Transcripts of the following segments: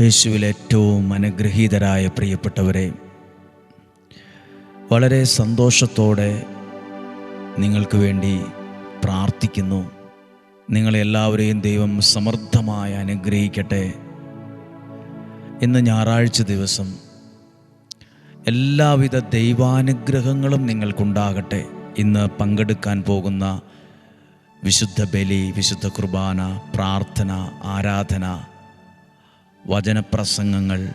യേശുവിൽ ഏറ്റവും അനുഗ്രഹീതരായ പ്രിയപ്പെട്ടവരെ വളരെ സന്തോഷത്തോടെ നിങ്ങൾക്ക് വേണ്ടി പ്രാർത്ഥിക്കുന്നു. നിങ്ങളെല്ലാവരെയും ദൈവം സമർത്ഥമായി അനുഗ്രഹിക്കട്ടെ. ഇന്ന് ഞായറാഴ്ച ദിവസം എല്ലാവിധ ദൈവാനുഗ്രഹങ്ങളും നിങ്ങൾക്കുണ്ടാകട്ടെ. ഇന്ന് പങ്കെടുക്കാൻ പോകുന്ന വിശുദ്ധ ബലി വിശുദ്ധ കുർബാന പ്രാർത്ഥന ആരാധന വചനപ്രസംഗങ്ങൾ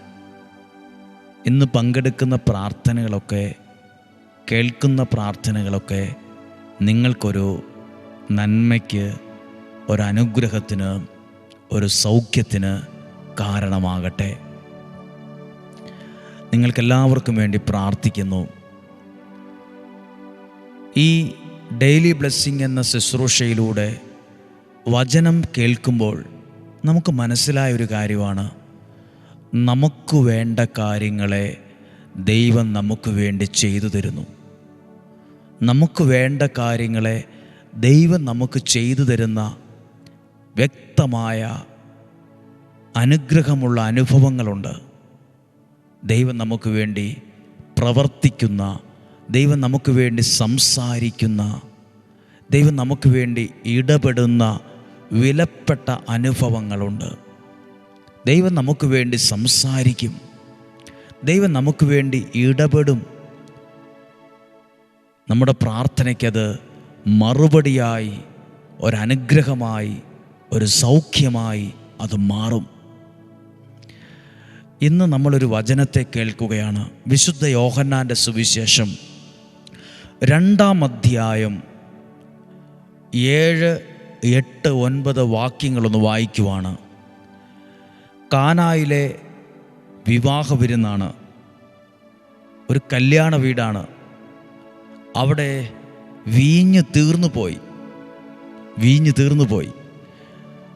ഇന്ന് പങ്കെടുക്കുന്ന പ്രാർത്ഥനകളൊക്കെ കേൾക്കുന്ന പ്രാർത്ഥനകളൊക്കെ നിങ്ങൾക്കൊരു നന്മയ്ക്ക് ഒരനുഗ്രഹത്തിന് ഒരു സൗഖ്യത്തിന് കാരണമാകട്ടെ. നിങ്ങൾക്കെല്ലാവർക്കും വേണ്ടി പ്രാർത്ഥിക്കുന്നു. ഈ ഡെയിലി ബ്ലെസ്സിങ് എന്ന ശുശ്രൂഷയിലൂടെ വചനം കേൾക്കുമ്പോൾ നമുക്ക് മനസ്സിലായ ഒരു കാര്യമാണ്. നമുക്ക് വേണ്ട കാര്യങ്ങളെ ദൈവം നമുക്ക് വേണ്ടി ചെയ്തു തരുന്നു. നമുക്ക് വേണ്ട കാര്യങ്ങളെ ദൈവം നമുക്ക് ചെയ്തു തരുന്ന വ്യക്തമായ അനുഗ്രഹമുള്ള അനുഭവങ്ങളുണ്ട്. ദൈവം നമുക്ക് വേണ്ടി പ്രവർത്തിക്കുന്ന ദൈവം നമുക്ക് വേണ്ടി സംസാരിക്കുന്ന ദൈവം നമുക്ക് വേണ്ടി ഇടപെടുന്ന വിലപ്പെട്ട അനുഭവങ്ങളുണ്ട്. ദൈവം നമുക്ക് വേണ്ടി സംസാരിക്കും. ദൈവം നമുക്ക് വേണ്ടി ഇടപെടും. നമ്മുടെ പ്രാർത്ഥനയ്ക്കത് മറുപടിയായി ഒരനുഗ്രഹമായി ഒരു സൗഖ്യമായി അത് മാറും. ഇന്ന് നമ്മളൊരു വചനത്തെ കേൾക്കുകയാണ്. വിശുദ്ധ യോഹന്നാന്റെ സുവിശേഷം രണ്ടാം അധ്യായം ഏഴ് എട്ട് ഒൻപത് വാക്യങ്ങളൊന്ന് വായിക്കുവാണ്. കാനായിലെ വിവാഹ വിരുന്നാണ്. ഒരു കല്യാണ വീടാണ്. അവിടെ വീഞ്ഞ് തീർന്നു പോയി. വീഞ്ഞ് തീർന്നു പോയി.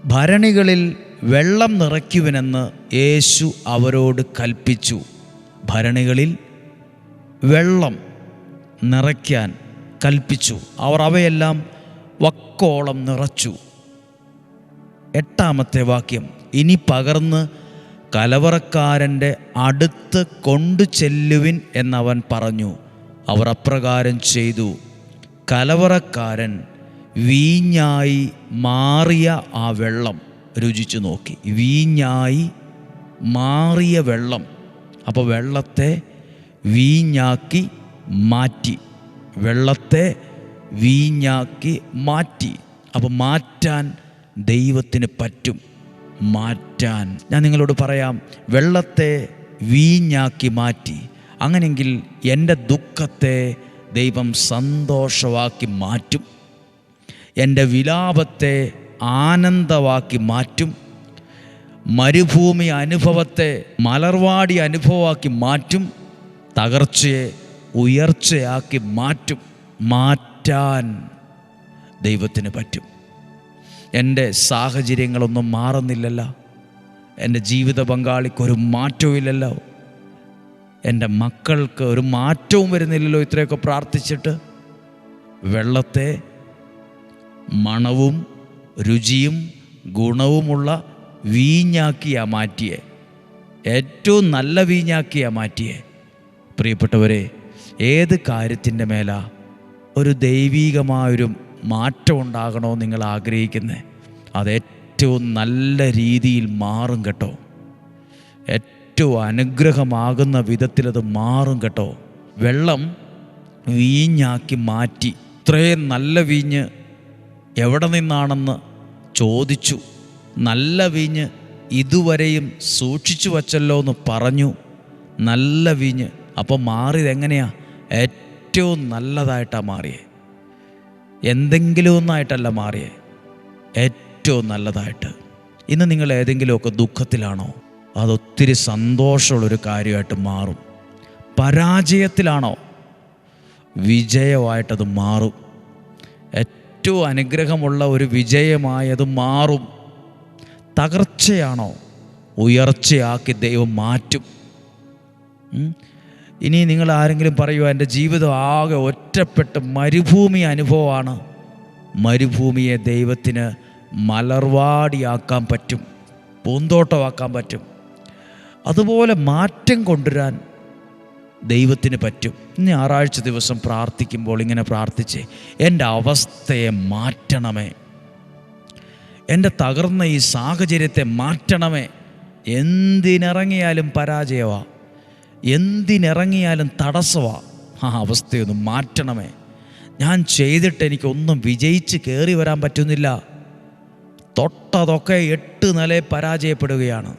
ഭരണികളിൽ വെള്ളം നിറയ്ക്കുവനെന്ന് യേശു അവരോട് കൽപ്പിച്ചു. ഭരണികളിൽ വെള്ളം നിറയ്ക്കാൻ കൽപ്പിച്ചു. അവർ അവയെല്ലാം വക്കോളം നിറച്ചു. എട്ടാമത്തെ വാക്യം ഇനി പകർന്ന് കലവറക്കാരന്റെ അടുത്ത് കൊണ്ടു ചെല്ലുവിൻ എന്നവൻ പറഞ്ഞു. അവർ അപ്രകാരം ചെയ്തു കലവറക്കാരൻ വീഞ്ഞായി മാറിയ ആ വെള്ളം രുചിച്ചു നോക്കി. വീഞ്ഞായി മാറിയ വെള്ളം. അപ്പോൾ വെള്ളത്തെ വീഞ്ഞാക്കി മാറ്റി. വെള്ളത്തെ വീഞ്ഞാക്കി മാറ്റി. അപ്പോൾ മാറ്റാൻ ദൈവത്തിന് പറ്റും. മാറ്റാൻ. ഞാൻ നിങ്ങളോട് പറയാം വെള്ളത്തെ വീഞ്ഞാക്കി മാറ്റി. അങ്ങനെങ്കിൽ എന്റെ ദുഃഖത്തെ ദൈവം സന്തോഷമാക്കി മാറ്റും. എന്റെ വിലാപത്തെ ആനന്ദമാക്കി മാറ്റും. മരുഭൂമി അനുഭവത്തെ മലർവാടി അനുഭവമാക്കി മാറ്റും. തകർച്ചയെ ഉയർച്ചയാക്കി മാറ്റും മാറ്റാൻ ദൈവത്തിന് പറ്റും. എന്റെ സാഹചര്യങ്ങളൊന്നും മാറുന്നില്ലല്ലോ. എന്റെ ജീവിത പങ്കാളിക്കൊരു മാറ്റവും ഇല്ലല്ലോ എന്റെ മക്കൾക്ക് ഒരു മാറ്റവും വരുന്നില്ലല്ലോ ഇത്രയൊക്കെ പ്രാർത്ഥിച്ചിട്ട്. വെള്ളത്തെ മണവും രുചിയും ഗുണവുമുള്ള വീഞ്ഞാക്കിയാ മാറ്റിയെ. ഏറ്റവും നല്ല വീഞ്ഞാക്കിയാ മാറ്റിയെ. പ്രിയപ്പെട്ടവരെ ഏത് കാര്യത്തിന്റെ മേലാ ഒരു ദൈവീകമായൊരു മാറ്റം ഉണ്ടാകണോ നിങ്ങൾ ആഗ്രഹിക്കുന്നത് അത് ഏറ്റവും നല്ല രീതിയിൽ മാറും കേട്ടോ. ഏറ്റവും അനുഗ്രഹമാകുന്ന വിധത്തിൽ അത് മാറും കേട്ടോ. വെള്ളം വീഞ്ഞാക്കി മാറ്റി. ഇത്രയും നല്ല വീഞ്ഞ് എവിടെ നിന്നാണെന്ന് ചോദിച്ചു. നല്ല വീഞ്ഞ് ഇതുവരെയും സൂക്ഷിച്ചു വച്ചല്ലോ എന്ന് പറഞ്ഞു. നല്ല വീഞ്ഞ്. അപ്പോൾ മാറിയത് എങ്ങനെയാ? ഏറ്റവും നല്ലതായിട്ടാണ് മാറിയേ. എന്തെങ്കിലും ഒന്നായിട്ടല്ല മാറിയേ. ഏറ്റവും നല്ലതായിട്ട്. ഇന്ന് നിങ്ങൾ ഏതെങ്കിലുമൊക്കെ ദുഃഖത്തിലാണോ അതൊത്തിരി സന്തോഷമുള്ളൊരു കാര്യമായിട്ട് മാറും. പരാജയത്തിലാണോ വിജയമായിട്ടത് മാറും. ഏറ്റവും അനുഗ്രഹമുള്ള ഒരു വിജയമായത് മാറും. തകർച്ചയാണോ ഉയർച്ചയാക്കി ദൈവം മാറ്റും. ഇനി നിങ്ങൾ ആരെങ്കിലും പറയുക എന്റെ ജീവിതം ആകെ ഒറ്റപ്പെട്ട മരുഭൂമി അനുഭവമാണ്. മരുഭൂമിയെ ദൈവത്തിന് മലർവാടിയാക്കാൻ പറ്റും പൂന്തോട്ടമാക്കാൻ പറ്റും. അതുപോലെ മാറ്റം കൊണ്ടുവരാൻ ദൈവത്തിന് പറ്റും. ഞായറാഴ്ച ദിവസം പ്രാർത്ഥിക്കുമ്പോൾ ഇങ്ങനെ പ്രാർത്ഥിച്ച് എന്റെ അവസ്ഥയെ മാറ്റണമേ. എന്റെ തകർന്ന ഈ സാഹചര്യത്തെ മാറ്റണമേ. എന്തിനിറങ്ങിയാലും പരാജയമാ. എന്തിനിറങ്ങിയാലും തടസ്സമാണ് ആ അവസ്ഥയൊന്ന് മാറ്റണമേ. ഞാൻ ചെയ്തിട്ട് എനിക്കൊന്നും വിജയിച്ച് കയറി വരാൻ പറ്റുന്നില്ല. തൊട്ടതൊക്കെ എട്ട് നില പരാജയപ്പെടുകയാണ്.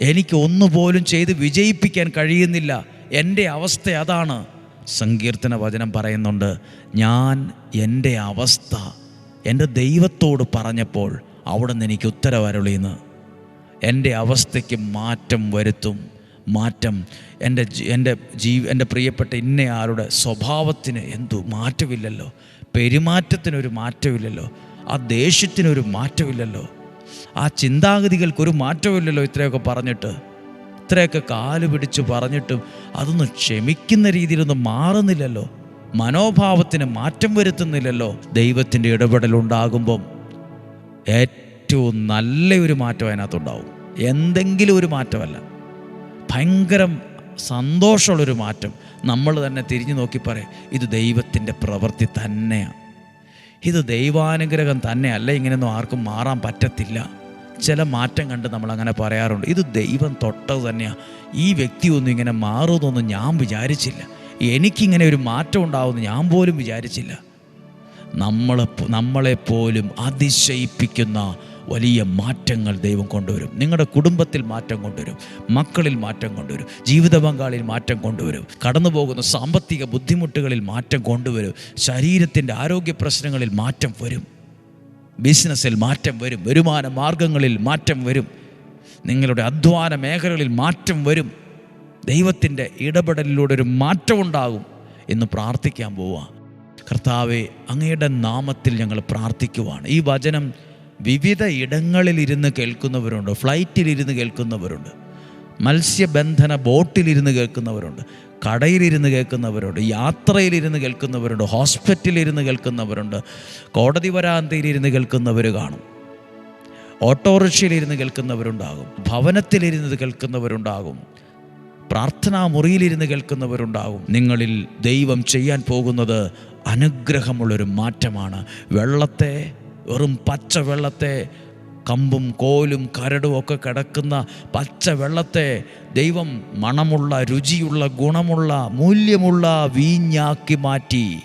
എനിക്ക് ഒന്നുപോലും ചെയ്ത് വിജയിപ്പിക്കാൻ കഴിയുന്നില്ല. എന്റെ അവസ്ഥ അതാണ്. സങ്കീർത്തന വചനം പറയുന്നുണ്ട് ഞാൻ എന്റെ അവസ്ഥ എന്റെ ദൈവത്തോട് പറഞ്ഞപ്പോൾ അവിടെ നിന്ന് എനിക്ക് ഉത്തരവരുളിയെന്ന് എന്റെ അവസ്ഥയ്ക്ക് മാറ്റം വരുത്തും. മാറ്റം. എന്റെ എന്റെ ജീ എന്റെ പ്രിയപ്പെട്ട ഇന്നയാളുടെ സ്വഭാവത്തിന് എന്തു മാറ്റമില്ലല്ലോ. പെരുമാറ്റത്തിനൊരു മാറ്റമില്ലല്ലോ. ആ ദേഷ്യത്തിനൊരു മാറ്റമില്ലല്ലോ. ആ ചിന്താഗതികൾക്കൊരു മാറ്റമില്ലല്ലോ ഇത്രയൊക്കെ പറഞ്ഞിട്ട്. ഇത്രയൊക്കെ കാൽ പിടിച്ച് പറഞ്ഞിട്ടും അതൊന്നും ക്ഷമിക്കുന്ന രീതിയിലൊന്നും മാറുന്നില്ലല്ലോ. മനോഭാവത്തിന് മാറ്റം വരുത്തുന്നില്ലല്ലോ. ദൈവത്തിന്റെ ഇടപെടലുണ്ടാകുമ്പം ഏറ്റവും നല്ലൊരു മാറ്റം അതിനകത്തുണ്ടാവും. എന്തെങ്കിലും ഒരു മാറ്റമല്ല. ഭയങ്കരം സന്തോഷമുള്ളൊരു മാറ്റം. നമ്മൾ തന്നെ തിരിഞ്ഞു നോക്കി പറയും ഇത് ദൈവത്തിന്റെ പ്രവൃത്തി തന്നെയാണ് ഇത് ദൈവാനുഗ്രഹം തന്നെയല്ല ഇങ്ങനെയൊന്നും ആർക്കും മാറാൻ പറ്റത്തില്ല. ചില മാറ്റം കണ്ട് നമ്മൾ അങ്ങനെ പറയാറുണ്ട് ഇത് ദൈവം തൊട്ടത് തന്നെയാണ് ഈ വ്യക്തി ഒന്നും ഇങ്ങനെ മാറുമെന്നൊന്നും ഞാൻ വിചാരിച്ചില്ല. എനിക്കിങ്ങനെ ഒരു മാറ്റം ഉണ്ടാവുമെന്ന് ഞാൻ പോലും വിചാരിച്ചില്ല. നമ്മളെ നമ്മളെപ്പോലും അതിശയിപ്പിക്കുന്ന വലിയ മാറ്റങ്ങൾ ദൈവം കൊണ്ടുവരും. നിങ്ങളുടെ കുടുംബത്തിൽ മാറ്റം കൊണ്ടുവരും. മക്കളിൽ മാറ്റം കൊണ്ടുവരും. ജീവിത പങ്കാളിയിൽ മാറ്റം കൊണ്ടുവരും. കടന്നു പോകുന്ന സാമ്പത്തിക ബുദ്ധിമുട്ടുകളിൽ മാറ്റം കൊണ്ടുവരും. ശരീരത്തിന്റെ ആരോഗ്യ പ്രശ്നങ്ങളിൽ മാറ്റം വരും. ബിസിനസ്സിൽ മാറ്റം വരും. വരുമാന മാർഗങ്ങളിൽ മാറ്റം വരും. നിങ്ങളുടെ അധ്വാന മേഖലകളിൽ മാറ്റം വരും. ദൈവത്തിന്റെ ഇടപെടലിലൂടെ ഒരു മാറ്റമുണ്ടാകും എന്ന് പ്രാർത്ഥിക്കാൻ പോവുക കർത്താവെ അങ്ങയുടെ നാമത്തിൽ ഞങ്ങൾ പ്രാർത്ഥിക്കുവാണ്. ഈ വചനം വിവിധ ഇടങ്ങളിൽ ഇടങ്ങളിലിരുന്ന് കേൾക്കുന്നവരുണ്ട് ഫ്ലൈറ്റിലിരുന്ന് കേൾക്കുന്നവരുണ്ട് മത്സ്യബന്ധന ബോട്ടിലിരുന്ന് കേൾക്കുന്നവരുണ്ട് കടയിലിരുന്ന് കേൾക്കുന്നവരുണ്ട് യാത്രയിലിരുന്ന് കേൾക്കുന്നവരുണ്ട് ഹോസ്പിറ്റലിരുന്ന് കേൾക്കുന്നവരുണ്ട് കോടതി വരാന്തയിലിരുന്ന് കേൾക്കുന്നവർ കാണും. ഓട്ടോറിക്ഷയിലിരുന്ന് കേൾക്കുന്നവരുണ്ടാകും ഭവനത്തിലിരുന്ന് കേൾക്കുന്നവരുണ്ടാകും പ്രാർത്ഥനാ മുറിയിലിരുന്ന് കേൾക്കുന്നവരുണ്ടാകും. നിങ്ങളിൽ ദൈവം ചെയ്യാൻ പോകുന്നത് അനുഗ്രഹമുള്ളൊരു മാറ്റമാണ്. വെള്ളത്തെ വെറും പച്ച വെള്ളത്തെ കമ്പും കോലും കരടും ഒക്കെ കിടക്കുന്ന പച്ച വെള്ളത്തെ ദൈവം മണമുള്ള രുചിയുള്ള ഗുണമുള്ള മൂല്യമുള്ള വീഞ്ഞാക്കി മാറ്റി.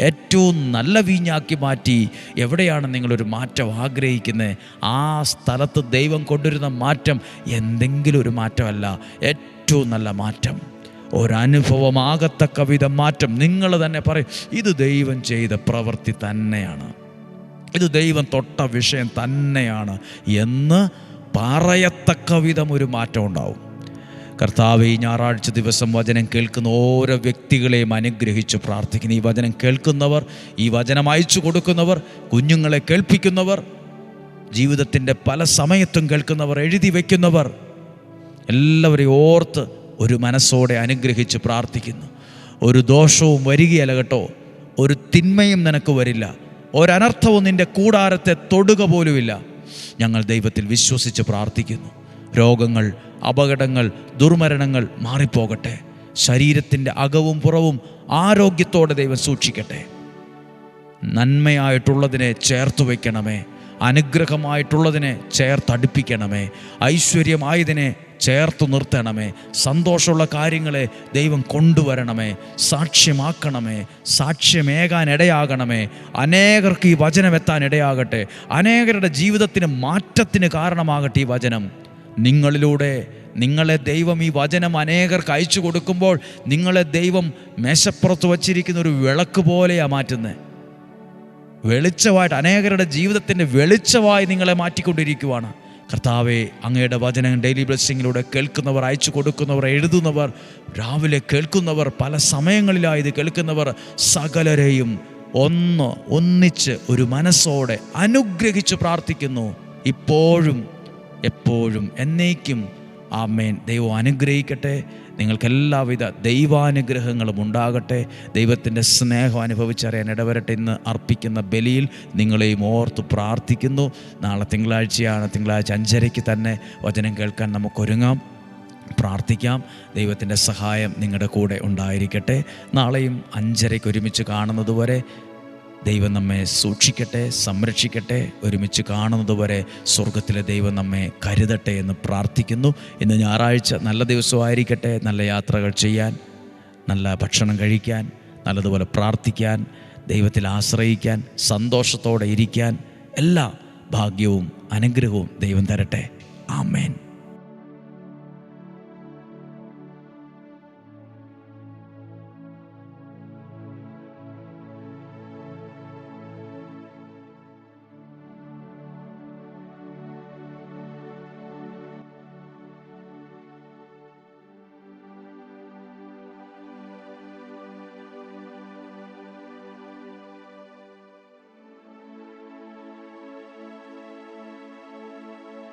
ഏറ്റവും നല്ല വീഞ്ഞാക്കി മാറ്റി. എവിടെയാണ് നിങ്ങളൊരു മാറ്റം ആഗ്രഹിക്കുന്നത് ആ സ്ഥലത്ത് ദൈവം കൊണ്ടുവരുന്ന മാറ്റം എന്തെങ്കിലും ഒരു മാറ്റമല്ല. ഏറ്റവും നല്ല മാറ്റം. ഒരനുഭവമാകത്തക്ക വിധം മാറ്റം. നിങ്ങൾ തന്നെ പറയും ഇത് ദൈവം ചെയ്ത പ്രവൃത്തി തന്നെയാണ്. ഇത് ദൈവം തൊട്ട വിഷയം തന്നെയാണ് എന്ന് പറയത്തക്ക വിധം ഒരു മാറ്റം ഉണ്ടാവും. കർത്താവ് ഈ ഞായറാഴ്ച ദിവസം വചനം കേൾക്കുന്ന ഓരോ വ്യക്തികളെയും അനുഗ്രഹിച്ചു പ്രാർത്ഥിക്കുന്നു ഈ വചനം കേൾക്കുന്നവർ ഈ വചനം അയച്ചു കൊടുക്കുന്നവർ കുഞ്ഞുങ്ങളെ കേൾപ്പിക്കുന്നവർ ജീവിതത്തിന്റെ പല സമയത്തും കേൾക്കുന്നവർ എഴുതി വയ്ക്കുന്നവർ എല്ലാവരെയും ഓർത്ത് ഒരു മനസ്സോടെ അനുഗ്രഹിച്ച് പ്രാർത്ഥിക്കുന്നു. ഒരു ദോഷവും വരികയല്ല കേട്ടോ. ഒരു തിന്മയും നിനക്ക് വരില്ല. ഒരനർത്ഥവും നിന്റെ കൂടാരത്തെ തൊടുക പോലുമില്ല. ഞങ്ങൾ ദൈവത്തിൽ വിശ്വസിച്ച് പ്രാർത്ഥിക്കുന്നു. രോഗങ്ങൾ അപകടങ്ങൾ ദുർമരണങ്ങൾ മാറിപ്പോകട്ടെ. ശരീരത്തിന്റെ അകവും പുറവും ആരോഗ്യത്തോടെ ദൈവം സൂക്ഷിക്കട്ടെ. നന്മയായിട്ടുള്ളതിനെ ചേർത്ത് വയ്ക്കണമേ. അനുഗ്രഹമായിട്ടുള്ളതിനെ ചേർത്തടുപ്പിക്കണമേ ഐശ്വര്യമായതിനെ ചേർത്ത് നിർത്തണമേ. സന്തോഷമുള്ള കാര്യങ്ങളെ ദൈവം കൊണ്ടുവരണമേ. സാക്ഷ്യമാക്കണമേ. സാക്ഷ്യമേകാൻ ഇടയാകണമേ. അനേകർക്ക് ഈ വചനം എത്താൻ ഇടയാകട്ടെ. അനേകരുടെ ജീവിതത്തിന് മാറ്റത്തിന് കാരണമാകട്ടെ ഈ വചനം. നിങ്ങളിലൂടെ നിങ്ങളെ ദൈവം ഈ വചനം അനേകർക്ക് അയച്ചു കൊടുക്കുമ്പോൾ നിങ്ങളെ ദൈവം മേശപ്പുറത്ത് വച്ചിരിക്കുന്ന ഒരു വിളക്ക് പോലെയാണ് മാറ്റുന്നത് വെളിച്ചമായിട്ട് അനേകരുടെ ജീവിതത്തിന്റെ വെളിച്ചമായി നിങ്ങളെ മാറ്റിക്കൊണ്ടിരിക്കുവാണ്. കർത്താവെ അങ്ങയുടെ വചനം ഡെയിലി ബ്ലെസ്സിങ്ങിലൂടെ കേൾക്കുന്നവർ അയച്ചു കൊടുക്കുന്നവർ എഴുതുന്നവർ രാവിലെ കേൾക്കുന്നവർ പല സമയങ്ങളിലായി ഇത് കേൾക്കുന്നവർ സകലരെയും ഒന്ന് ഒന്നിച്ച് ഒരു മനസ്സോടെ അനുഗ്രഹിച്ച് പ്രാർത്ഥിക്കുന്നു. ഇപ്പോഴും എപ്പോഴും എന്നേക്കും ആ മേൻ ദൈവം അനുഗ്രഹിക്കട്ടെ. നിങ്ങൾക്ക് എല്ലാവിധ ദൈവാനുഗ്രഹങ്ങളും ഉണ്ടാകട്ടെ. ദൈവത്തിന്റെ സ്നേഹം അനുഭവിച്ചറിയാൻ ഇടവരട്ടെ. ഇന്ന് അർപ്പിക്കുന്ന ബലിയിൽ നിങ്ങളെയും ഓർത്ത് പ്രാർത്ഥിക്കുന്നു. നാളെ തിങ്കളാഴ്ചയാണ്. തിങ്കളാഴ്ച അഞ്ചരയ്ക്ക് തന്നെ വചനം കേൾക്കാൻ നമുക്കൊരുങ്ങാം. പ്രാർത്ഥിക്കാം. ദൈവത്തിന്റെ സഹായം നിങ്ങളുടെ കൂടെ ഉണ്ടായിരിക്കട്ടെ. നാളെയും അഞ്ചരയ്ക്ക് ഒരുമിച്ച് കാണുന്നതുവരെ ദൈവം നമ്മെ സൂക്ഷിക്കട്ടെ സംരക്ഷിക്കട്ടെ. ഒരുമിച്ച് കാണുന്നതുവരെ സ്വർഗത്തിലെ ദൈവം നമ്മെ കരുതട്ടെ എന്ന് പ്രാർത്ഥിക്കുന്നു. ഇന്ന് ഞായറാഴ്ച നല്ല ദിവസമായിരിക്കട്ടെ നല്ല യാത്രകൾ ചെയ്യാൻ നല്ല ഭക്ഷണം കഴിക്കാൻ നല്ലതുപോലെ പ്രാർത്ഥിക്കാൻ ദൈവത്തിൽ ആശ്രയിക്കാൻ സന്തോഷത്തോടെ ഇരിക്കാൻ എല്ലാ ഭാഗ്യവും അനുഗ്രഹവും ദൈവം തരട്ടെ. ആമേൻ.